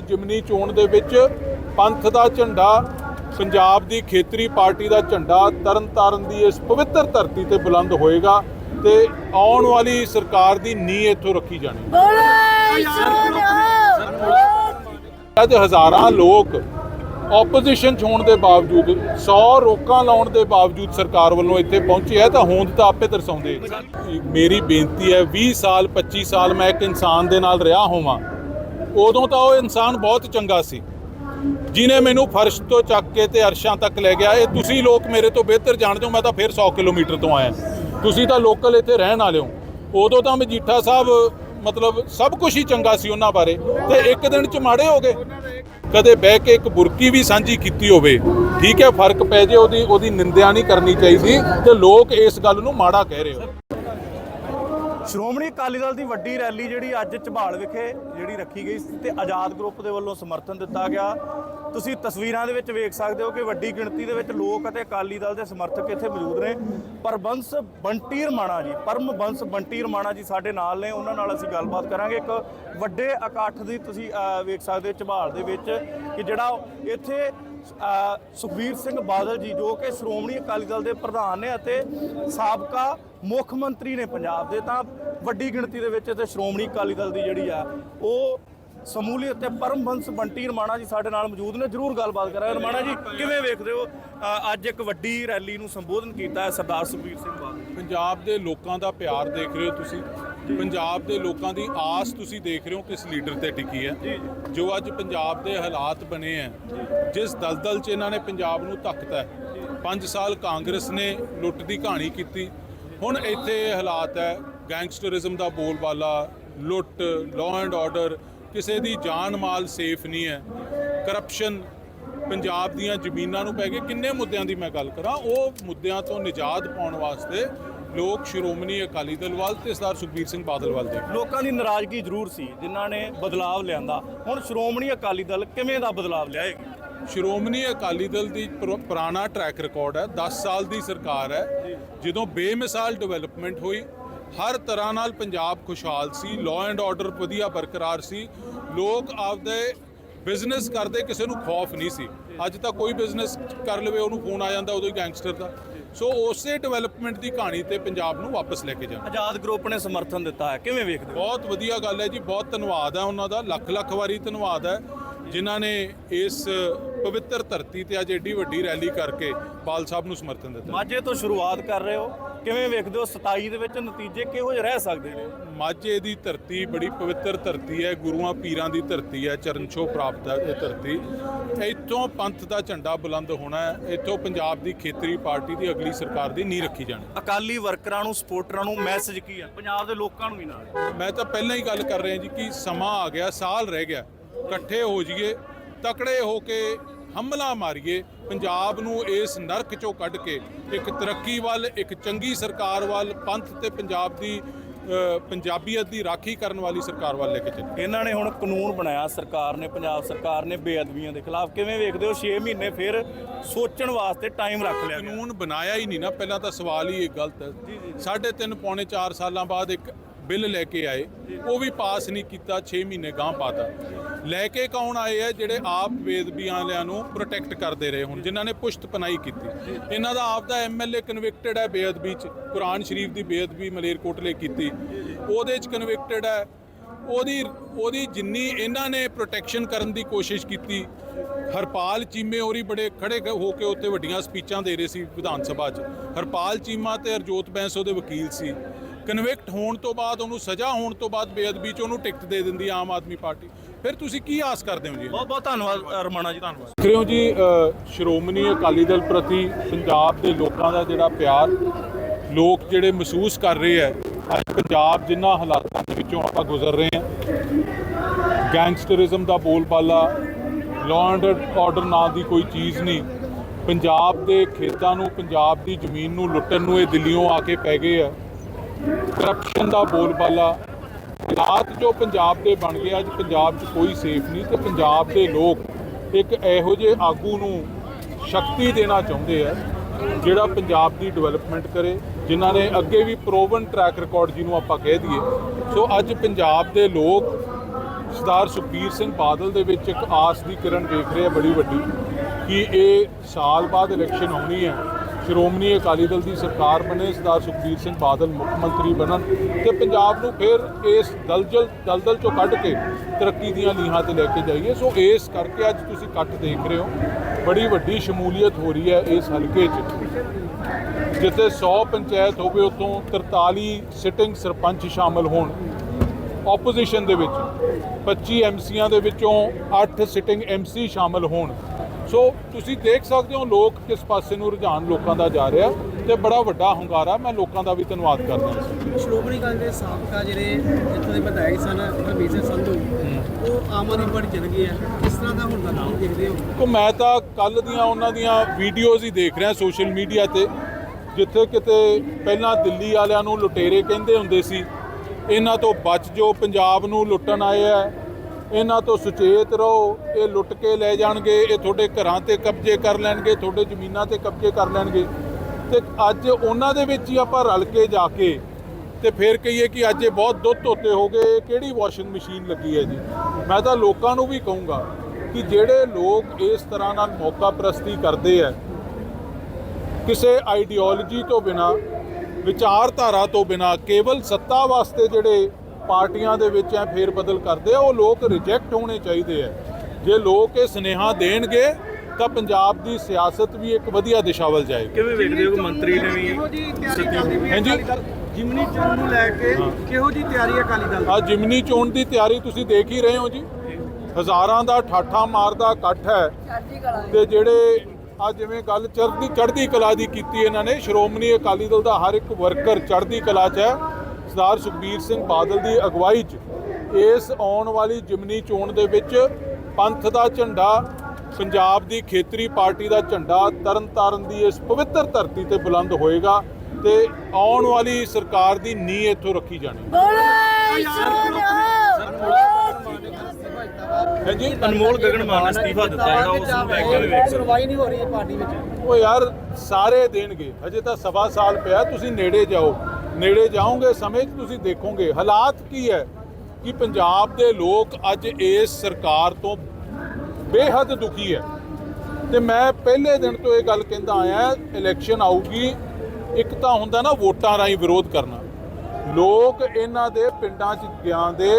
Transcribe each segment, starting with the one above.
ਜਿਮਨੀ ਚੋਣ ਦੇ ਵਿੱਚ ਪੰਥ ਦਾ ਝੰਡਾ ਪੰਜਾਬ ਦੀ ਖੇਤਰੀ ਪਾਰਟੀ ਦਾ ਝੰਡਾ ਤਰਨਤਾਰਨ ਦੀ ਇਸ ਪਵਿੱਤਰ ਧਰਤੀ ਤੇ ਬੁਲੰਦ ਹੋਏਗਾ ਤੇ ਆਉਣ ਵਾਲੀ ਸਰਕਾਰ ਦੀ ਨੀਂਹ ਇੱਥੋਂ ਰੱਖੀ ਜਾਣੀ। ਅੱਜ ਹਜ਼ਾਰਾਂ ਲੋਕ ਆਪੋਜੀਸ਼ਨ ਚ ਹੋਣ ਦੇ ਬਾਵਜੂਦ 100 ਰੋਕਾਂ ਲਾਉਣ ਦੇ ਬਾਵਜੂਦ ਸਰਕਾਰ ਵੱਲੋਂ ਇੱਥੇ ਪਹੁੰਚੇ ਹੈ ਤਾਂ ਹੋਂਦ ਤਾਂ ਆਪੇ ਦਰਸਾਉਂਦੇ। ਮੇਰੀ ਬੇਨਤੀ ਹੈ 20 ਸਾਲ 25 ਸਾਲ ਮੈਂ ਇੱਕ ਇਨਸਾਨ ਦੇ ਨਾਲ ਰਿਹਾ ਹੋਵਾਂ। ਉਦੋਂ ਤਾਂ ਉਹ ਇਨਸਾਨ ਬਹੁਤ ਚੰਗਾ ਸੀ। ਜਿਨੇ ਮੈਨੂੰ ਫਰਸ਼ ਤੋਂ ਚੱਕ ਕੇ ਤੇ ਅਰਸ਼ਾਂ ਤੱਕ ਲੈ ਗਿਆ, ਇਹ ਤੁਸੀਂ ਲੋਕ ਮੇਰੇ ਤੋਂ ਬਿਹਤਰ ਜਾਣਦੇ ਹੋ, ਮੈਂ ਤਾਂ ਫਿਰ 100 ਕਿਲੋਮੀਟਰ ਤੋਂ ਆਇਆ। ਤੁਸੀਂ ਤਾਂ ਲੋਕਲ ਇੱਥੇ ਰਹਿਣ ਵਾਲੇ ਹੋ। ਉਦੋਂ ਤਾਂ ਮਜੀਠਾ ਸਾਹਿਬ, ਮਤਲਬ ਸਭ ਕੁਝ ਹੀ ਚੰਗਾ ਸੀ ਉਹਨਾਂ ਬਾਰੇ। ਤੇ ਇੱਕ ਦਿਨ ਚ ਮਾੜੇ ਹੋ ਗਏ। ਕਦੇ ਬਹਿ ਕੇ ਇੱਕ ਬੁਰਕੀ ਵੀ ਸਾਂਝੀ ਕੀਤੀ ਹੋਵੇ, ਠੀਕ ਹੈ, ਫ਼ਰਕ ਪੈ ਜੇ, ਉਹਦੀ ਉਹਦੀ ਨਿੰਦਿਆ ਨਹੀਂ ਕਰਨੀ ਚਾਹੀਦੀ। ਤੇ ਲੋਕ ਇਸ ਗੱਲ ਨੂੰ ਮਾੜਾ ਕਹਿ ਰਹੇ ਹੋ। ਸ਼੍ਰੋਮਣੀ ਅਕਾਲੀ ਦਲ ਦੀ ਵੱਡੀ ਰੈਲੀ ਜਿਹੜੀ ਅੱਜ ਝਬਾਲ ਵਿਖੇ ਜਿਹੜੀ ਰੱਖੀ ਗਈ ਸੀ ਤੇ ਆਜ਼ਾਦ ਗਰੁੱਪ ਦੇ ਵੱਲੋਂ ਸਮਰਥਨ ਦਿੱਤਾ ਗਿਆ। ਤੁਸੀਂ ਤਸਵੀਰਾਂ ਦੇ ਵਿੱਚ ਵੇਖ ਸਕਦੇ ਹੋ ਕਿ ਵੱਡੀ ਗਿਣਤੀ ਦੇ ਵਿੱਚ ਲੋਕ ਅਤੇ ਅਕਾਲੀ ਦਲ ਦੇ ਸਮਰਥਕ ਇੱਥੇ ਮੌਜੂਦ ਨੇ। ਪਰਬੰਸ ਬੰਟੀ ਰਮਾਣਾ ਜੀ ਪਰਮ ਬੰਸ ਬੰਟੀ ਰਮਾਣਾ ਜੀ ਸਾਡੇ ਨਾਲ ਨੇ, ਉਹਨਾਂ ਨਾਲ ਅਸੀਂ ਗੱਲਬਾਤ ਕਰਾਂਗੇ। ਇੱਕ ਵੱਡੇ ਇਕੱਠ ਦੀ ਤੁਸੀਂ ਵੇਖ ਸਕਦੇ ਹੋ ਝਬਾਲ ਦੇ ਵਿੱਚ ਕਿ ਜਿਹੜਾ ਇੱਥੇ ਸੁਖਬੀਰ ਸਿੰਘ ਬਾਦਲ ਜੀ ਜੋ ਕਿ ਸ਼੍ਰੋਮਣੀ ਅਕਾਲੀ ਦਲ ਦੇ ਪ੍ਰਧਾਨ ਨੇ ਅਤੇ ਸਾਬਕਾ ਮੁੱਖ ਮੰਤਰੀ ਨੇ ਪੰਜਾਬ ਦੇ ਤਾਂ ਵੱਡੀ ਗਿਣਤੀ ਦੇ ਵਿੱਚ ਤੇ ਸ਼੍ਰੋਮਣੀ ਅਕਾਲੀ ਦਲ ਦੀ ਜਿਹੜੀ ਆ ਉਹ ਸਮੂਲੀਅਤ ਤੇ ਪਰਮਹੰਸ ਬੰਟੀ ਰਮਾਣਾ ਜੀ ਸਾਡੇ ਨਾਲ ਮੌਜੂਦ ਨੇ। ਜਰੂਰ ਗੱਲਬਾਤ ਕਰਾਂਗੇ। ਰਮਾਣਾ ਜੀ ਕਿਵੇਂ ਵੇਖਦੇ ਹੋ? ਅੱਜ ਇੱਕ ਵੱਡੀ ਰੈਲੀ ਨੂੰ ਸੰਬੋਧਨ ਕੀਤਾ ਹੈ ਸਰਦਾਰ ਸੁਖਬੀਰ ਸਿੰਘ ਬਾਦਲ। ਪੰਜਾਬ ਦੇ ਲੋਕਾਂ ਦਾ ਪਿਆਰ ਦੇਖ ਰਹੇ ਹੋ ਤੁਸੀਂ। ਪੰਜਾਬ ਦੇ ਲੋਕਾਂ ਦੀ ਆਸ ਤੁਸੀਂ ਦੇਖ ਰਹੇ ਹੋ ਕਿਸ ਲੀਡਰ ਤੇ ਟਿਕੀ ਹੈ। ਜੋ ਅੱਜ ਪੰਜਾਬ ਦੇ ਹਾਲਾਤ ਬਣੇ ਹੈ ਜਿਸ ਦਲਦਲ 'ਚ ਇਹਨਾਂ ਨੇ ਪੰਜਾਬ ਨੂੰ ਧੱਕਤਾ ਹੈ। 5 ਸਾਲ ਕਾਂਗਰਸ ਨੇ ਲੁੱਟ ਦੀ ਕਹਾਣੀ ਕੀਤੀ। ਹੁਣ ਇੱਥੇ ਹਾਲਾਤ ਹੈ ਗੈਂਗਸਟਰਿਜ਼ਮ ਦਾ ਬੋਲਬਾਲਾ ਲੁੱਟ ਲਾਅ ਐਂਡ ਆਰਡਰ ਕਿਸੇ ਦੀ ਜਾਨ ਮਾਲ ਸੇਫ ਨਹੀਂ ਹੈ। ਕਰਪਸ਼ਨ ਪੰਜਾਬ ਦੀਆਂ ਜ਼ਮੀਨਾਂ ਨੂੰ ਪੈ ਗਏ ਕਿੰਨੇ ਮੁੱਦਿਆਂ ਦੀ ਮੈਂ ਗੱਲ ਕਰਾਂ? ਉਹ ਮੁੱਦਿਆਂ ਤੋਂ ਨਿਜਾਤ ਪਾਉਣ ਵਾਸਤੇ ਲੋਕ ਸ਼੍ਰੋਮਣੀ ਅਕਾਲੀ ਦਲ ਵੱਲ ਤੇ ਸਰਦਾਰ ਸੁਖਬੀਰ ਸਿੰਘ ਬਾਦਲ ਵੱਲ ਦੇਖ ਲੋਕਾਂ ਦੀ ਨਾਰਾਜ਼ਗੀ ਜ਼ਰੂਰ ਸੀ ਜਿਨ੍ਹਾਂ ਨੇ ਬਦਲਾਵ ਲਿਆਂਦਾ। ਹੁਣ ਸ਼੍ਰੋਮਣੀ ਅਕਾਲੀ ਦਲ ਕਿਵੇਂ ਦਾ ਬਦਲਾਵ ਲਿਆਏਗੀ? ਸ਼੍ਰੋਮਣੀ ਅਕਾਲੀ ਦਲ ਦੀ ਪੁਰ- ਪੁਰਾਣਾ ਟਰੈਕ ਰਿਕਾਰਡ ਹੈ 10 ਸਾਲ ਦੀ ਸਰਕਾਰ ਹੈ। ਜਦੋਂ ਬੇਮਿਸਾਲ ਡਿਵੈਲਪਮੈਂਟ ਹੋਈ ਹਰ ਤਰ੍ਹਾਂ ਨਾਲ ਪੰਜਾਬ ਖੁਸ਼ਹਾਲ ਸੀ ਲਾਅ ਐਂਡ ਆਰਡਰ ਵਧੀਆ ਬਰਕਰਾਰ ਸੀ ਲੋਕ ਆਪਦੇ ਬਿਜ਼ਨਸ ਕਰਦੇ ਕਿਸੇ ਨੂੰ ਖੌਫ ਨਹੀਂ ਸੀ। ਅੱਜ ਤਾਂ ਕੋਈ ਬਿਜ਼ਨਸ ਕਰ ਲਵੇ ਉਹਨੂੰ ਫੋਨ ਆ ਜਾਂਦਾ ਉਦੋਂ ਹੀ ਗੈਂਗਸਟਰ ਦਾ। ਸੋ ਉਸੇ ਡਿਵੈਲਪਮੈਂਟ ਦੀ ਕਹਾਣੀ ਤੇ ਪੰਜਾਬ ਨੂੰ ਵਾਪਸ ਲੈ ਕੇ ਜਾਣਾ। ਆਜ਼ਾਦ ਗਰੁੱਪ ਨੇ ਸਮਰਥਨ ਦਿੱਤਾ ਹੈ ਕਿਵੇਂ ਵੇਖਦੇ ਬਹੁਤ ਵਧੀਆ ਗੱਲ ਹੈ ਜੀ ਬਹੁਤ ਧੰਨਵਾਦ ਹੈ ਉਹਨਾਂ ਦਾ ਲੱਖ ਲੱਖ ਵਾਰੀ ਧੰਨਵਾਦ ਹੈ। ਜਿਨ੍ਹਾਂ ਨੇ ਇਸ ਪਵਿੱਤਰ ਧਰਤੀ ਤੇ ਅੱਜ ਏਡੀ ਵੱਡੀ ਰੈਲੀ ਕਰਕੇ ਬਾਲ ਸਾਹਿਬ ਨੂੰ ਸਮਰਥਨ ਦਿੱਤਾ। ਮਾਝੇ ਤੋਂ ਸ਼ੁਰੂਆਤ ਕਰ ਰਹੇ ਹੋ। ਕਿਵੇਂ ਵੇਖਦੇ ਹੋ? 27 ਦੇ ਵਿੱਚ ਨਤੀਜੇ ਕਿਹੋ ਜਿਹੇ ਰਹਿ ਸਕਦੇ ਨੇ? ਮਾਝੇ ਦੀ ਧਰਤੀ ਬੜੀ ਪਵਿੱਤਰ ਧਰਤੀ ਹੈ ਗੁਰੂਆਂ ਪੀਰਾਂ ਦੀ ਧਰਤੀ ਹੈ ਚਰਨ ਛੋਹ ਪ੍ਰਾਪਤ ਹੈ ਇਹ ਧਰਤੀ। ਇੱਥੋਂ ਪੰਥ ਦਾ ਝੰਡਾ ਬੁਲੰਦ ਹੋਣਾ ਹੈ ਇੱਥੋਂ ਪੰਜਾਬ ਦੀ ਖੇਤਰੀ ਪਾਰਟੀ ਦੀ ਅਗਲੀ ਸਰਕਾਰ ਦੀ ਨੀਂਹ ਰੱਖੀ ਜਾਣੀ। ਅਕਾਲੀ ਵਰਕਰਾਂ ਨੂੰ ਸਪੋਰਟਰਾਂ ਨੂੰ ਮੈਸੇਜ ਕੀ ਹੈ? ਪੰਜਾਬ ਦੇ ਲੋਕਾਂ ਨੂੰ ਵੀ ਨਾਲ। ਮੈਂ ਤਾਂ ਪਹਿਲਾਂ ਹੀ ਗੱਲ ਕਰ ਰਿਹਾ ਜੀ ਕਿ ਸਮਾਂ ਆ ਗਿਆ ਸਾਲ ਰਹਿ ਗਿਆ। ਇਕੱਠੇ ਹੋ ਜਾਈਏ ਤਕੜੇ ਹੋ ਕੇ ਹਮਲਾ ਮਾਰੀਏ ਪੰਜਾਬ ਨੂੰ ਇਸ ਨਰਕ ਚੋਂ ਕੱਢ ਕੇ ਇੱਕ ਤਰੱਕੀ ਵੱਲ ਇੱਕ ਚੰਗੀ ਸਰਕਾਰ ਵੱਲ ਪੰਥ ਤੇ ਪੰਜਾਬ ਦੀ ਪੰਜਾਬੀਅਤ ਦੀ ਰਾਖੀ ਕਰਨ ਵਾਲੀ ਸਰਕਾਰ ਵੱਲ ਲੈ ਕੇ ਚੱਲੀਏ। ਇਹਨਾਂ ਨੇ ਹੁਣ ਕਾਨੂੰਨ ਬਣਾਇਆ ਸਰਕਾਰ ਨੇ ਪੰਜਾਬ ਸਰਕਾਰ ਨੇ ਬੇਅਦਬੀਆਂ ਦੇ ਖਿਲਾਫ। ਕਿਵੇਂ ਵੇਖਦੇ ਹੋ 6 ਮਹੀਨੇ ਫਿਰ ਸੋਚਣ ਵਾਸਤੇ ਟਾਈਮ ਰੱਖ ਲਿਆ ਕਾਨੂੰਨ ਬਣਾਇਆ ਹੀ ਨਹੀਂ ਨਾ ਪਹਿਲਾਂ ਤਾਂ ਸਵਾਲ ਹੀ ਇਹ ਗਲਤ ਹੈ। ਸਾਢੇ ਤਿੰਨ ਪੌਣੇ 4 ਸਾਲਾਂ ਬਾਅਦ ਇੱਕ ਬਿੱਲ ਲੈ ਕੇ ਆਏ। ਉਹ ਵੀ ਪਾਸ ਨਹੀਂ ਕੀਤਾ 6 ਮਹੀਨੇ ਗਾਂ ਪਾਤਾ ਲੈ ਕੇ ਕੌਣ ਆਏ ਆ ਜਿਹੜੇ ਆਪ ਬੇਦਬੀਆਂ ਵਾਲਿਆਂ ਨੂੰ ਪ੍ਰੋਟੈਕਟ ਕਰਦੇ ਰਹੇ ਹੁਣ, ਜਿਨ੍ਹਾਂ ਨੇ ਪੁਸ਼ਤ ਪਨਾਈ ਕੀਤੀ। ਇਹਨਾਂ ਦਾ ਆਪ ਦਾ ਐਮਐਲਏ ਕਨਵਿਕਟਡ ਹੈ ਬੇਅਦਬੀ ਚ, ਕੁਰਾਨ ਸ਼ਰੀਫ ਦੀ ਬੇਅਦਬੀ ਮਲੇਰਕੋਟਲੇ ਕੀਤੀ। ਉਹਦੇ ਚ ਕਨਵਿਕਟਡ ਹੈ। ਉਹਦੀ ਉਹਦੀ ਜਿੰਨੀ ਇਹਨਾਂ ਨੇ ਪ੍ਰੋਟੈਕਸ਼ਨ ਕਰਨ ਦੀ ਕੋਸ਼ਿਸ਼ ਕੀਤੀ, ਹਰਪਾਲ ਚੀਮੇ ਹੋਰੀ ਬੜੇ ਖੜੇ ਹੋ ਕੇ ਉੱਥੇ ਵੱਡੀਆਂ ਸਪੀਚਾਂ ਦੇ ਰਹੇ ਸੀ ਵਿਧਾਨ ਸਭਾ 'ਚ। ਹਰਪਾਲ ਚੀਮਾ ਤੇ ਹਰਜੋਤ ਬੈਂਸ ਉਹਦੇ ਵਕੀਲ ਸੀ। ਕਨਵਿਕਟ ਹੋਣ ਤੋਂ ਬਾਅਦ ਉਹਨੂੰ ਸਜ਼ਾ ਹੋਣ ਤੋਂ ਬਾਅਦ ਬੇਅਦਬੀ 'ਚ ਉਹਨੂੰ ਟਿਕਟ ਦੇ ਦਿੰਦੀ ਆਮ ਆਦਮੀ ਪਾਰਟੀ। ਫਿਰ ਤੁਸੀਂ ਕੀ ਆਸ ਕਰਦੇ ਹੋ ਜੀ? ਬਹੁਤ ਬਹੁਤ ਧੰਨਵਾਦ ਰਮਣਾ ਜੀ ਧੰਨਵਾਦ। ਹੋ ਜੀ ਸ਼੍ਰੋਮਣੀ ਅਕਾਲੀ ਦਲ ਪ੍ਰਤੀ ਪੰਜਾਬ ਦੇ ਲੋਕਾਂ ਦਾ ਜਿਹੜਾ ਪਿਆਰ ਲੋਕ ਜਿਹੜੇ ਮਹਿਸੂਸ ਕਰ ਰਹੇ ਹੈ ਅੱਜ ਪੰਜਾਬ ਜਿਨ੍ਹਾਂ ਹਾਲਾਤਾਂ ਦੇ ਵਿੱਚੋਂ ਆਪਾਂ ਗੁਜ਼ਰ ਰਹੇ ਹਾਂ। ਗੈਂਗਸਟਰਿਜ਼ਮ ਦਾ ਬੋਲਬਾਲਾ ਲਾਅ ਐਂਡ ਆਰਡਰ ਨਾਂ ਦੀ ਕੋਈ ਚੀਜ਼ ਨਹੀਂ। ਪੰਜਾਬ ਦੇ ਖੇਤਾਂ ਨੂੰ ਪੰਜਾਬ ਦੀ ਜ਼ਮੀਨ ਨੂੰ ਲੁੱਟਣ ਨੂੰ ਇਹ ਦਿੱਲੀੋਂ ਆ ਕੇ ਪੈ ਗਏ ਆ। ਕਰਪਸ਼ਨ ਦਾ ਬੋਲਬਾਲਾ ਹਾਲਾਤ ਜੋ ਪੰਜਾਬ ਦੇ ਬਣ ਗਏ, ਅੱਜ ਪੰਜਾਬ 'ਚ ਕੋਈ ਸੇਫ ਨਹੀਂ ਤੇ ਪੰਜਾਬ ਦੇ ਲੋਕ ਇੱਕ ਇਹੋ ਜਿਹੇ ਆਗੂ ਨੂੰ ਸ਼ਕਤੀ ਦੇਣਾ ਚਾਹੁੰਦੇ ਆ, ਜਿਹੜਾ ਪੰਜਾਬ ਦੀ ਡਿਵੈਲਪਮੈਂਟ ਕਰੇ, ਜਿਨ੍ਹਾਂ ਨੇ ਅੱਗੇ ਵੀ ਪ੍ਰੋਵਨ ਟਰੈਕ ਰਿਕਾਰਡ ਜਿਹਨੂੰ ਆਪਾਂ ਕਹਿ ਦਈਏ। ਸੋ ਅੱਜ ਪੰਜਾਬ ਦੇ ਲੋਕ ਸਰਦਾਰ ਸੁਖਬੀਰ ਸਿੰਘ ਬਾਦਲ ਦੇ ਵਿੱਚ ਇੱਕ ਆਸ ਦੀ ਕਿਰਨ ਦੇਖ ਰਹੇ ਆ ਬੜੀ ਵੱਡੀ ਕਿ ਇਹ ਸਾਲ ਬਾਅਦ ਇਲੈਕਸ਼ਨ ਆਉਣੀ ਹੈ। ਸ਼੍ਰੋਮਣੀ ਅਕਾਲੀ ਦਲ ਦੀ ਸਰਕਾਰ ਬਣੇ, ਸਰਦਾਰ ਸੁਖਬੀਰ ਸਿੰਘ ਬਾਦਲ ਮੁੱਖ ਮੰਤਰੀ ਬਣਨ ਤੇ ਪੰਜਾਬ ਨੂੰ ਫਿਰ ਇਸ ਦਲਦਲ ਦਲਦਲ ਚੋਂ ਕੱਢ ਕੇ ਤਰੱਕੀ ਦੀਆਂ ਲੀਹਾਂ ਤੇ ਲੈ ਕੇ ਜਾਈਏ। ਸੋ ਇਸ ਕਰਕੇ ਅੱਜ ਤੁਸੀਂ ਇਕੱਠ ਦੇਖ ਰਹੇ ਹੋ। ਬੜੀ ਵੱਡੀ ਸ਼ਮੂਲੀਅਤ ਹੋ ਰਹੀ ਹੈ ਇਸ ਹਲਕੇ 'ਚ। ਜਿੱਥੇ 100 ਪੰਚਾਇਤ ਹੋਵੇ ਉਤੋਂ 43 ਸਿਟਿੰਗ ਸਰਪੰਚ ਸ਼ਾਮਲ ਹੋਣ। ਆਪੋਜੀਸ਼ਨ ਦੇ ਵਿੱਚ 25 ਐਮਸੀਆਂ ਦੇ ਵਿੱਚੋਂ 8 ਸਿਟਿੰਗ ਐਮਸੀ ਸ਼ਾਮਲ ਹੋਣ। ਸੋ ਤੁਸੀਂ ਦੇਖ ਸਕਦੇ ਹੋ ਲੋਕ ਕਿਸ ਪਾਸੇ ਨੂੰ ਰੁਝਾਨ ਲੋਕਾਂ ਦਾ ਜਾ ਰਿਹਾ ਤੇ ਬੜਾ ਵੱਡਾ ਹੁੰਗਾਰਾ ਮੈਂ ਲੋਕਾਂ ਦਾ ਵੀ ਧੰਨਵਾਦ ਕਰਦਾ ਸ਼੍ਰੋਮਣੀ ਅਕਾਲੀ ਦੇ ਸਾਬਕਾ ਜਿਹੜੇ ਇੱਥੋਂ ਦੇ ਵਿਧਾਇਕ ਸਨ ਹਰਮੀਤ ਸਿੰਘ ਸੰਧੂ ਉਹ ਆਮ ਆਦਮੀ ਪਾਰਟੀ ਚਲ ਗਏ ਆ ਕਿਸ ਤਰ੍ਹਾਂ ਦਾ ਹੁਣ ਦਾ ਨਾਮ ਦੇਖਦੇ ਹੋ? ਕੋ ਮੈਂ ਤਾਂ ਕੱਲ ਦੀਆਂ ਉਹਨਾਂ ਦੀਆਂ ਵੀਡੀਓਜ਼ ਹੀ ਦੇਖ ਰਿਹਾ ਸੋਸ਼ਲ ਮੀਡੀਆ ਤੇ ਜਿੱਥੇ ਕਿਤੇ ਪਹਿਲਾਂ ਦਿੱਲੀ ਵਾਲਿਆਂ ਨੂੰ ਲੁਟੇਰੇ ਕਹਿੰਦੇ ਹੁੰਦੇ ਸੀ ਇਹਨਾਂ ਤੋਂ ਬਚ ਜੋ ਪੰਜਾਬ ਨੂੰ ਲੁੱਟਣ ਆਏ ਆ ਇਹਨਾਂ ਤੋਂ ਸੁਚੇਤ ਰਹੋ, ਇਹ ਲੁੱਟ ਕੇ ਲੈ ਜਾਣਗੇ, ਇਹ ਤੁਹਾਡੇ ਘਰਾਂ ਤੇ ਕਬਜ਼ੇ ਕਰ ਲੈਣਗੇ, ਤੁਹਾਡੇ ਜ਼ਮੀਨਾਂ ਤੇ ਕਬਜ਼ੇ ਕਰ ਲੈਣਗੇ। ਤੇ ਅੱਜ ਉਹਨਾਂ ਦੇ ਵਿੱਚ ਹੀ ਆਪਾਂ ਰਲ ਕੇ ਜਾ ਕੇ ਤੇ ਫਿਰ ਕਹੀਏ ਕਿ ਅੱਜ ਇਹ ਬਹੁਤ ਦੁੱਧ ਧੋਤੇ ਹੋ ਗਏ, ਇਹ ਕਿਹੜੀ ਵਾਸ਼ਿੰਗ ਮਸ਼ੀਨ ਲੱਗੀ ਹੈ ਜੀ? ਮੈਂ ਤਾਂ ਲੋਕਾਂ ਨੂੰ ਵੀ ਕਹੂੰਗਾ ਕਿ ਜਿਹੜੇ ਲੋਕ ਇਸ ਤਰ੍ਹਾਂ ਨਾਲ ਮੌਕਾ ਪ੍ਰਸਤੀ ਕਰਦੇ ਆ ਕਿਸੇ ਆਈਡੀਓਲੋਜੀ ਤੋਂ ਬਿਨਾ, ਵਿਚਾਰਧਾਰਾ ਤੋਂ ਬਿਨਾ, ਕੇਵਲ ਸੱਤਾ ਵਾਸਤੇ ਜਿਹੜੇ ਪਾਰਟੀਆਂ ਦੇ ਵਿੱਚ ਐ ਫੇਰ ਬਦਲ ਕਰਦੇ ਆ ਉਹ ਲੋਕ ਰਿਜੈਕਟ ਹੋਣੇ ਚਾਹੀਦੇ ਆ ਜੇ ਲੋਕ ਇਹ ਸੁਨੇਹਾ ਦੇਣਗੇ ਤਾਂ ਪੰਜਾਬ ਦੀ ਸਿਆਸਤ ਵੀ ਇੱਕ ਵਧੀਆ ਦਿਸ਼ਾ ਵੱਲ ਜਾਏਗੀ। ਕਿਵੇਂ ਵੇਖਦੇ ਹੋ ਕਿ ਮੰਤਰੀ ਨੇ ਵੀ ਹਾਂਜੀ। ਜਿਮਨੀ ਚੋਣ ਨੂੰ ਲੈ ਕੇ ਕਿਹੋ ਜੀ ਤਿਆਰੀ ਹੈ ਅਕਾਲੀ ਦਲ ਦੀ? ਆ ਜਿਮਨੀ ਚੋਣ ਦੀ ਤਿਆਰੀ ਤੁਸੀਂ ਦੇਖ ਹੀ ਰਹੇ ਹੋ ਜੀ। ਹਜ਼ਾਰਾਂ ਦਾ ਠਾਠਾ ਮਾਰਦਾ ਇਕੱਠ ਹੈ। ਤੇ ਜਿਹੜੇ ਆ ਜਿਵੇਂ ਗੱਲ ਚੜ੍ਹਦੀ ਚੜ੍ਹਦੀ ਕਲਾ ਦੀ ਕੀਤੀ ਇਹਨਾਂ ਨੇ ਸ਼੍ਰੋਮਣੀ ਅਕਾਲੀ ਦਲ ਦਾ ਹਰ ਇੱਕ ਵਰਕਰ ਚੜ੍ਹਦੀ ਕਲਾ 'ਚ ਹੈ। ਸਰਦਾਰ ਸੁਖਬੀਰ ਸਿੰਘ ਬਾਦਲ ਦੀ ਅਗਵਾਈ 'ਚ ਇਸ ਆਉਣ ਵਾਲੀ ਜਿਮਨੀ ਚੋਣ ਦੇ ਵਿੱਚ ਪੰਥ ਦਾ ਝੰਡਾ ਪੰਜਾਬ ਦੀ ਖੇਤਰੀ ਪਾਰਟੀ ਦਾ ਝੰਡਾ ਤਰਨਤਾਰਨ ਦੀ ਇਸ ਪਵਿੱਤਰ ਧਰਤੀ ਤੇ ਬੁਲੰਦ ਹੋਏਗਾ ਤੇ ਆਉਣ ਵਾਲੀ ਸਰਕਾਰ ਦੀ ਨੀਂਹ ਇੱਥੋਂ ਰੱਖੀ ਜਾਣੀ। ਹਾਂਜੀ? ਅਨਮੋਲ ਗਗਨ ਮਾਨ ਨੇ ਅਸਤੀਫਾ ਦਿੱਤਾ ਜਿਹੜਾ ਉਸ ਨੂੰ ਲੈ ਕੇ ਹੋ ਸੁਣਵਾਈ ਨਹੀਂ ਹੋ ਰਹੀ ਹੈ ਪਾਰਟੀ ਵਿੱਚ। ਉਹ ਯਾਰ ਸਾਰੇ ਦੇਣਗੇ। ਹਜੇ ਤਾਂ ਸਵਾ ਸਾਲ ਪਿਆ ਤੁਸੀਂ ਨੇੜੇ ਜਾਓ। ਨੇੜੇ ਜਾਓਗੇ, ਸਮੇਂ 'ਚ ਤੁਸੀਂ ਦੇਖੋਗੇ। ਹਾਲਾਤ ਕੀ ਹੈ ਕਿ ਪੰਜਾਬ ਦੇ ਲੋਕ ਅੱਜ ਇਸ ਸਰਕਾਰ ਤੋਂ ਬੇਹੱਦ ਦੁਖੀ ਹੈ। ਤੇ ਮੈਂ ਪਹਿਲੇ ਦਿਨ ਤੋਂ ਇਹ ਗੱਲ ਕਹਿੰਦਾ ਆਇਆ ਇਲੈਕਸ਼ਨ ਆਊਗੀ, ਇੱਕ ਤਾਂ ਹੁੰਦਾ ਨਾ ਵੋਟਾਂ ਰਾਹੀਂ ਵਿਰੋਧ ਕਰਨਾ। ਲੋਕ ਇਹਨਾਂ ਦੇ ਪਿੰਡਾਂ 'ਚ ਗਿਆ ਦੇ।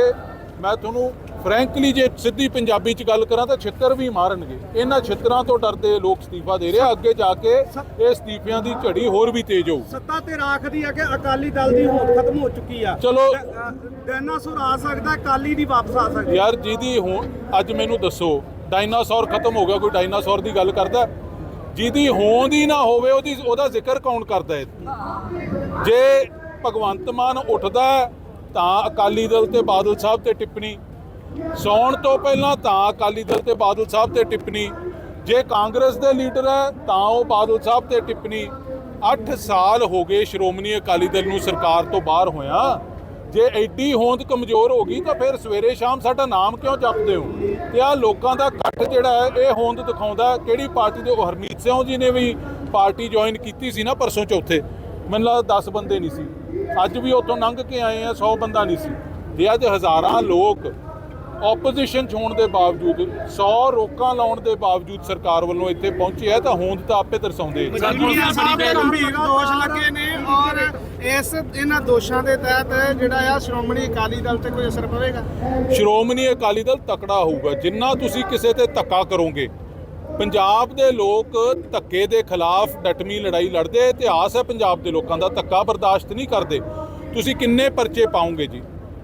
ਮੈਂ ਤੁਹਾਨੂੰ ਫਰੈਂਕਲੀ ਜੇ ਸਿੱਧੀ ਪੰਜਾਬੀ 'ਚ ਗੱਲ ਕਰਾਂ ਤਾਂ ਛਿੱਤਰ ਵੀ ਮਾਰਨਗੇ। ਇਹਨਾਂ ਛਿੱਤਰਾਂ ਤੋਂ ਡਰਦੇ ਲੋਕ ਅਸਤੀਫਾ ਦੇ ਰਹੇ ਆ। ਅੱਗੇ ਜਾ ਕੇ ਇਹ ਅਸਤੀਫਿਆਂ ਦੀ ਝੜੀ ਹੋਰ ਵੀ ਤੇਜ਼ ਹੋਊ। ਸੱਤਾ ਤੇ ਰਾਖਦੀ ਹੈ ਕਿ ਅਕਾਲੀ ਦਲ ਦੀ ਹੋਂਦ ਖਤਮ ਹੋ ਚੁੱਕੀ ਆ। ਚਲੋ। ਡਾਇਨਾਸੌਰ ਆ ਸਕਦਾ ਅਕਾਲੀ ਦੀ ਵਾਪਸ ਆ ਸਕਦੀ। ਯਾਰ ਜਿਹਦੀ ਹੁਣ ਅੱਜ ਮੈਨੂੰ ਦੱਸੋ ਡਾਇਨਾਸੌਰ ਖਤਮ ਹੋ ਗਿਆ ਕੋਈ ਡਾਇਨਾਸੌਰ ਦੀ ਗੱਲ ਕਰਦਾ? ਹੈ? ਜਿਹਦੀ ਹੋਂਦ ਹੀ ਨਾ ਹੋਵੇ ਉਹਦੀ ਉਹਦਾ ਜ਼ਿਕਰ ਕੌਣ ਕਰਦਾ ਹੈ? ਜੇ ਭਗਵੰਤ ਮਾਨ ਉੱਠਦਾ ਹੈ, ਤਾਂ ਅਕਾਲੀ ਦਲ ਤੇ ਬਾਦਲ ਸਾਹਿਬ ਤੇ ਟਿੱਪਣੀ। ਸੌਣ ਤੋਂ ਪਹਿਲਾਂ ਤਾਂ ਅਕਾਲੀ ਦਲ ਤੇ ਬਾਦਲ ਸਾਹਿਬ ਤੇ ਟਿੱਪਣੀ। ਜੇ ਕਾਂਗਰਸ ਦੇ ਲੀਡਰ ਹੈ, ਤਾਂ ਉਹ ਬਾਦਲ ਸਾਹਿਬ ਤੇ ਟਿੱਪਣੀ। 8 ਸਾਲ ਹੋ ਗਏ ਸ਼੍ਰੋਮਣੀ ਅਕਾਲੀ ਦਲ ਨੂੰ ਸਰਕਾਰ ਤੋਂ ਬਾਹਰ ਹੋਇਆ। ਜੇ ਐਡੀ ਹੋਂਦ ਕਮਜ਼ੋਰ ਹੋ ਗਈ, ਤਾਂ ਫਿਰ ਸਵੇਰੇ ਸ਼ਾਮ ਸਾਡਾ ਨਾਮ ਕਿਉਂ ਜਪਦੇ ਹੋ? ਤੇ ਆ ਲੋਕਾਂ ਦਾ ਇਕੱਠ ਜਿਹੜਾ ਹੈ, ਇਹ ਹੋਂਦ ਦਿਖਾਉਂਦਾ ਕਿਹੜੀ ਪਾਰਟੀ ਦੇ, ਉਹ ਹਰਮੀਤ ਸਿੰਘ ਜੀ ਨੇ ਵੀ ਪਾਰਟੀ ਜੁਆਇਨ ਕੀਤੀ ਸੀ ਨਾ ਪਰਸੋਂ ਚੌਥੇ। ਮੈਨੂੰ ਲੱਗਦਾ 10 ਬੰਦੇ ਨਹੀਂ ਸੀ। ਅੱਜ ਵੀ ਉੱਥੋਂ ਲੰਘ ਕੇ ਆਏ ਆ 100 ਬੰਦਾ ਨਹੀਂ ਸੀ। ਤੇ ਅੱਜ ਹਜ਼ਾਰਾਂ ਲੋਕ ਆਪੋਜੀਸ਼ਨ ਚ ਹੋਣ ਦੇ ਬਾਵਜੂਦ 100 ਰੋਕਾਂ ਲਾਉਣ ਦੇ ਬਾਵਜੂਦ ਸਰਕਾਰ ਵੱਲੋਂ ਇੱਥੇ ਪਹੁੰਚੇ ਆ ਤਾਂ ਹੋਂਦ ਤਾਂ ਆਪੇ ਦਰਸਾਉਂਦੇ ਮਜੀਠੀਆ ਸਾਹਿਬ ਦੇ ਗੰਭੀਰ ਦੋਸ਼ ਲੱਗੇ ਨੇ ਔਰ ਇਸ ਇਹਨਾਂ ਦੋਸ਼ਾਂ ਦੇ ਤਹਿਤ ਜਿਹੜਾ ਆ ਸ਼੍ਰੋਮਣੀ ਅਕਾਲੀ ਦਲ ਤੇ ਕੋਈ ਅਸਰ ਪਵੇਗਾ? ਸ਼੍ਰੋਮਣੀ ਅਕਾਲੀ ਦਲ ਤਕੜਾ ਹੋਊਗਾ ਜਿੰਨਾ ਤੁਸੀਂ ਕਿਸੇ ਤੇ ਧੱਕਾ ਕਰੋਗੇ। ਪੰਜਾਬ ਦੇ ਲੋਕ ਧੱਕੇ ਦੇ ਖਿਲਾਫ ਡਟਮੀ ਲੜਾਈ ਲੜਦੇ। ਇਤਿਹਾਸ ਹੈ ਪੰਜਾਬ ਦੇ ਲੋਕਾਂ ਦਾ ਧੱਕਾ ਬਰਦਾਸ਼ਤ ਨਹੀਂ ਕਰਦੇ। ਤੁਸੀਂ ਕਿੰਨੇ ਪਰਚੇ ਪਾਉਂਗੇ ਜੀ?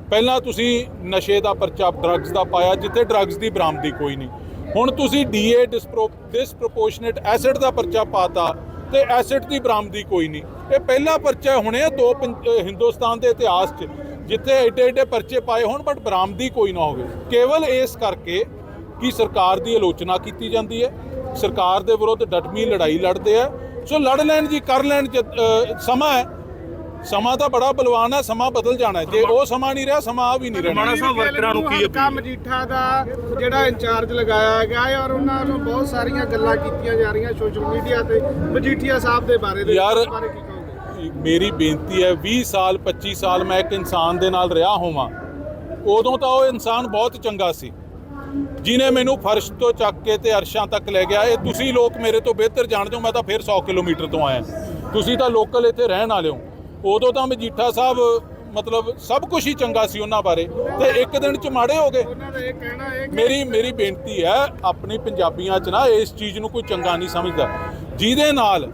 ਪਹਿਲਾਂ ਤੁਸੀਂ ਨਸ਼ੇ ਦਾ ਪਰਚਾ ਡਰੱਗਸ ਦਾ ਪਾਇਆ ਜਿੱਥੇ ਡਰੱਗਸ ਦੀ ਬਰਾਮਦੀ ਕੋਈ ਨਹੀਂ। ਹੁਣ ਤੁਸੀਂ ਡੀਏ ਡਿਸਪ੍ਰੋਪੋਰਸ਼ਨੇਟ ਐਸਿਡ ਦਾ ਪਰਚਾ ਪਾਤਾ ਤੇ ਐਸਿਡ ਦੀ ਬਰਾਮਦੀ ਕੋਈ ਨਹੀਂ। ਇਹ ਪਹਿਲਾ ਪਰਚਾ ਹੁਣੇ ਆ ਦੋ ਪੰਜ- ਹਿੰਦੁਸਤਾਨ ਦੇ ਇਤਿਹਾਸ 'ਚ, ਜਿੱਥੇ ਐਡੇ ਐਡੇ ਪਰਚੇ ਪਾਏ ਹੋਣ ਬਟ ਬਰਾਮਦੀ ਕੋਈ ਨਾ ਹੋਵੇ। ਕੇਵਲ ਇਸ ਕਰਕੇ ਕਿ ਸਰਕਾਰ ਦੀ ਆਲੋਚਨਾ ਕੀਤੀ ਜਾਂਦੀ ਹੈ। ਸਰਕਾਰ ਦੇ ਵਿਰੁੱਧ ਡਟਮੀ ਲੜਾਈ ਲੜਦੇ ਆ। ਸੋ ਲੜ ਲੈਣ ਜੀ, ਕਰ ਲੈਣ ਜਦ- ਸਮਾਂ ਹੈ। ਸਮਾਂ ਤਾਂ ਬੜਾ ਬਲਵਾਨ ਹੈ ਸਮਾਂ ਬਦਲ ਜਾਣਾ ਹੈ। ਜੇ ਉਹ ਸਮਾਂ ਨਹੀਂ ਰਿਹਾ ਸਮਾਂ ਆ ਵੀ ਨਹੀਂ ਰਹਿਣਾ। ਮਾਣਾ ਸਾਹਿਬ ਵਰਕਰਾਂ ਨੂੰ ਕੀ ਹਲਕਾ ਮਜੀਠਾ ਦਾ ਜਿਹੜਾ ਇੰਚਾਰਜ ਲਗਾਇਆ ਗਿਆ ਹੈ ਔਰ ਉਹਨਾਂ ਨੂੰ ਬਹੁਤ ਸਾਰੀਆਂ ਗੱਲਾਂ ਕੀਤੀਆਂ ਜਾ ਰਹੀਆਂ ਸੋਸ਼ਲ ਮੀਡੀਆ ਤੇ ਮਜੀਠੀਆ ਸਾਹਿਬ ਦੇ ਬਾਰੇ ਦੇ ਯਾਰ, ਉਸ ਬਾਰੇ ਕੀ ਕਹੋਗੇ? ਮੇਰੀ ਬੇਨਤੀ ਹੈ 20 ਸਾਲ 25 ਸਾਲ ਮੈਂ ਇੱਕ ਇਨਸਾਨ ਦੇ ਨਾਲ ਰਿਹਾ ਹੋਵਾਂ ਉਦੋਂ ਤਾਂ ਉਹ ਇਨਸਾਨ ਬਹੁਤ ਚੰਗਾ ਸੀ। ਜਿਨੇ ਮੈਨੂੰ ਫਰਸ਼ ਤੋਂ ਚੱਕ ਕੇ ਤੇ ਅਰਸ਼ਾਂ ਤੱਕ ਲੈ ਗਿਆ ਇਹ ਤੁਸੀਂ ਲੋਕ ਮੇਰੇ ਤੋਂ ਬਿਹਤਰ ਜਾਣਦੇ ਹੋ ਮੈਂ ਤਾਂ ਫਿਰ 100 ਕਿਲੋਮੀਟਰ ਤੋਂ ਆਇਆ। ਤੁਸੀਂ ਤਾਂ ਲੋਕਲ ਇੱਥੇ ਰਹਿਣ ਵਾਲੇ ਹੋ। ਉਦੋਂ ਤਾਂ ਮਜੀਠਾ ਸਾਹਿਬ ਮਤਲਬ ਸਭ ਕੁਝ ਹੀ ਚੰਗਾ ਸੀ ਉਹਨਾਂ ਬਾਰੇ। ਤੇ ਇੱਕ ਦਿਨ ਚ ਮਾੜੇ ਹੋ ਗਏ। ਦਾ ਮੇਰੀ ਮੇਰੀ ਬੇਨਤੀ ਹੈ ਆਪਣੀ ਪੰਜਾਬੀਆਂ 'ਚ ਨਾ ਇਸ ਚੀਜ਼ ਨੂੰ ਕੋਈ ਚੰਗਾ ਨਹੀਂ ਸਮਝਦਾ। ਜਿਹਦੇ ਨਾਲ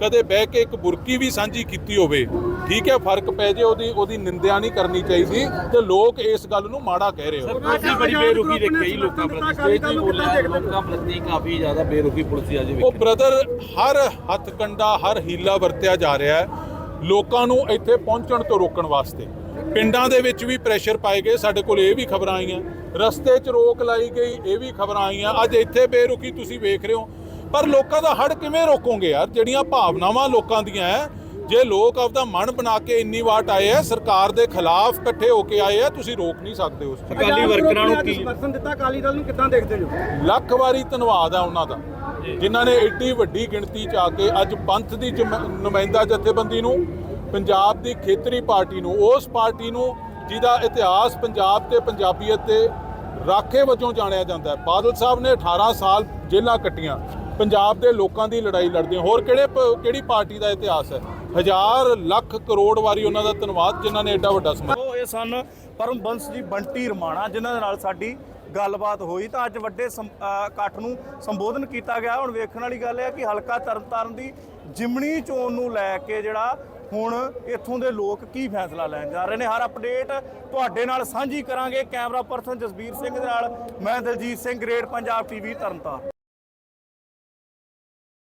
ਕਦੇ ਬਹਿ ਕੇ ਇੱਕ ਬੁਰਕੀ ਵੀ ਸਾਂਝੀ ਕੀਤੀ ਹੋਵੇ ਠੀਕ ਹੈ ਫ਼ਰਕ ਪੈ ਜੇ ਉਹਦੀ ਉਹਦੀ ਨਿੰਦਿਆ ਨਹੀਂ ਕਰਨੀ ਚਾਹੀਦੀ ਤੇ ਲੋਕ ਇਸ ਗੱਲ ਨੂੰ ਮਾੜਾ ਕਹਿ ਰਹੇ ਹੋ ਕਾਫੀ ਬੜੀ ਬੇਰੁਖੀ ਦੇਖੀ ਜੀ ਲੋਕਾਂ ਪ੍ਰਤੀ। ਲੋਕਾਂ ਪ੍ਰਤੀ ਕਾਫੀ ਜ਼ਿਆਦਾ ਬੇਰੁਖੀ ਪੁਲਿਸ ਅੱਜ ਉਹ ਬ੍ਰਦਰ ਹਰ ਹੱਥ ਕੰਡਾ ਹਰ ਹੀਲਾ ਵਰਤਿਆ ਜਾ ਰਿਹਾ ਹੈ। ਲੋਕਾਂ ਨੂੰ ਇੱਥੇ ਪਹੁੰਚਣ ਤੋਂ ਰੋਕਣ ਵਾਸਤੇ। ਪਿੰਡਾਂ ਦੇ ਵਿੱਚ ਵੀ ਪ੍ਰੈਸ਼ਰ ਪਾਏ ਗਏ, ਸਾਡੇ ਕੋਲ ਇਹ ਵੀ ਖਬਰਾਂ ਆਈਆਂ। ਰਸਤੇ 'ਚ ਰੋਕ ਲਾਈ ਗਈ, ਇਹ ਵੀ ਖਬਰਾਂ ਆਈਆਂ। ਅੱਜ ਇੱਥੇ ਬੇਰੁਖੀ ਤੁਸੀਂ ਵੇਖ ਰਹੇ ਹੋ। ਪਰ ਲੋਕਾਂ ਦਾ ਹੜ ਕਿਵੇਂ ਰੋਕੋਗੇ ਯਾਰ? ਜਿਹੜੀਆਂ ਭਾਵਨਾਵਾਂ ਲੋਕਾਂ ਦੀਆਂ ਹੈ ਜੇ ਲੋਕ ਆਪਦਾ ਮਨ ਬਣਾ ਕੇ ਇੰਨੀ ਵਾਟ ਆਏ ਆ ਸਰਕਾਰ ਦੇ ਖਿਲਾਫ ਇਕੱਠੇ ਹੋ ਕੇ ਆਏ ਆ ਤੁਸੀਂ ਰੋਕ ਨਹੀਂ ਸਕਦੇ ਉਸ ਨੂੰ। ਅਕਾਲੀ ਵਰਕਰਾਂ ਨੂੰ ਕੀ? ਸਮਰਥਨ ਦਿੱਤਾ ਅਕਾਲੀ ਦਲ ਨੂੰ ਕਿੱਦਾਂ ਦੇਖਦੇ ਹੋ? ਲੱਖ ਵਾਰੀ ਧੰਨਵਾਦ ਆ ਉਹਨਾਂ ਦਾ ਜਿਨ੍ਹਾਂ ਨੇ ਏਡੀ ਵੱਡੀ ਗਿਣਤੀ ਚ ਆ ਕੇ ਅੱਜ ਪੰਥ ਦੀ ਜਮ- ਨੁਮਾਇੰਦਾ ਜਥੇਬੰਦੀ ਨੂੰ ਪੰਜਾਬ ਦੀ ਖੇਤਰੀ ਪਾਰਟੀ ਨੂੰ ਉਸ ਪਾਰਟੀ ਨੂੰ ਜਿਹਦਾ ਇਤਿਹਾਸ ਪੰਜਾਬ ਤੇ ਪੰਜਾਬੀਅਤ ਤੇ ਰਾਖੇ ਵਜੋਂ ਜਾਣਿਆ ਜਾਂਦਾ ਹੈ। ਬਾਦਲ ਸਾਹਿਬ ਨੇ 18 ਸਾਲ ਜੇਲ੍ਹਾਂ ਕੱਟੀਆਂ ਪੰਜਾਬ ਦੇ ਲੋਕਾਂ ਦੀ ਲੜਾਈ ਲੜਦੇ ਹੋਰ ਕਿਹੜੇ ਪ- ਕਿਹੜੀ ਪਾਰਟੀ ਦਾ ਇਤਿਹਾਸ ਹੈ? ਹਜ਼ਾਰ ਲੱਖ ਕਰੋੜ ਵਾਰੀ ਉਹਨਾਂ ਦਾ ਧੰਨਵਾਦ ਜਿਨ੍ਹਾਂ ਨੇ ਐਡਾ ਵੱਡਾ ਸਮਾਂ ਉਹ ਇਹ ਸਨ ਪਰਮਬੰਸ ਜੀ ਬੰਟੀ ਰਮਾਣਾ, ਜਿਨ੍ਹਾਂ ਦੇ ਨਾਲ ਸਾਡੀ ਗੱਲਬਾਤ ਹੋਈ। ਤਾਂ ਅੱਜ ਵੱਡੇ ਸੰ- ਇਕੱਠ ਨੂੰ ਸੰਬੋਧਨ ਕੀਤਾ ਗਿਆ। ਹੁਣ ਵੇਖਣ ਵਾਲੀ ਗੱਲ ਇਹ ਹੈ ਕਿ ਹਲਕਾ ਤਰਨਤਾਰਨ ਦੀ ਜਿਮਣੀ ਚੋਣ ਨੂੰ ਲੈ ਕੇ ਜਿਹੜਾ ਹੁਣ ਇੱਥੋਂ ਦੇ ਲੋਕ ਕੀ ਫੈਸਲਾ ਲੈਣ ਜਾ ਰਹੇ ਨੇ। ਹਰ ਅਪਡੇਟ ਤੁਹਾਡੇ ਨਾਲ ਸਾਂਝੀ ਕਰਾਂਗੇ। ਕੈਮਰਾ ਪਰਸਨ ਜਸਬੀਰ ਸਿੰਘ ਦੇ ਨਾਲ ਮੈਂ ਦਲਜੀਤ ਸਿੰਘ, ਗ੍ਰੇਟ ਪੰਜਾਬ ਟੀਵੀ ਤਰਨਤਾਰਨ।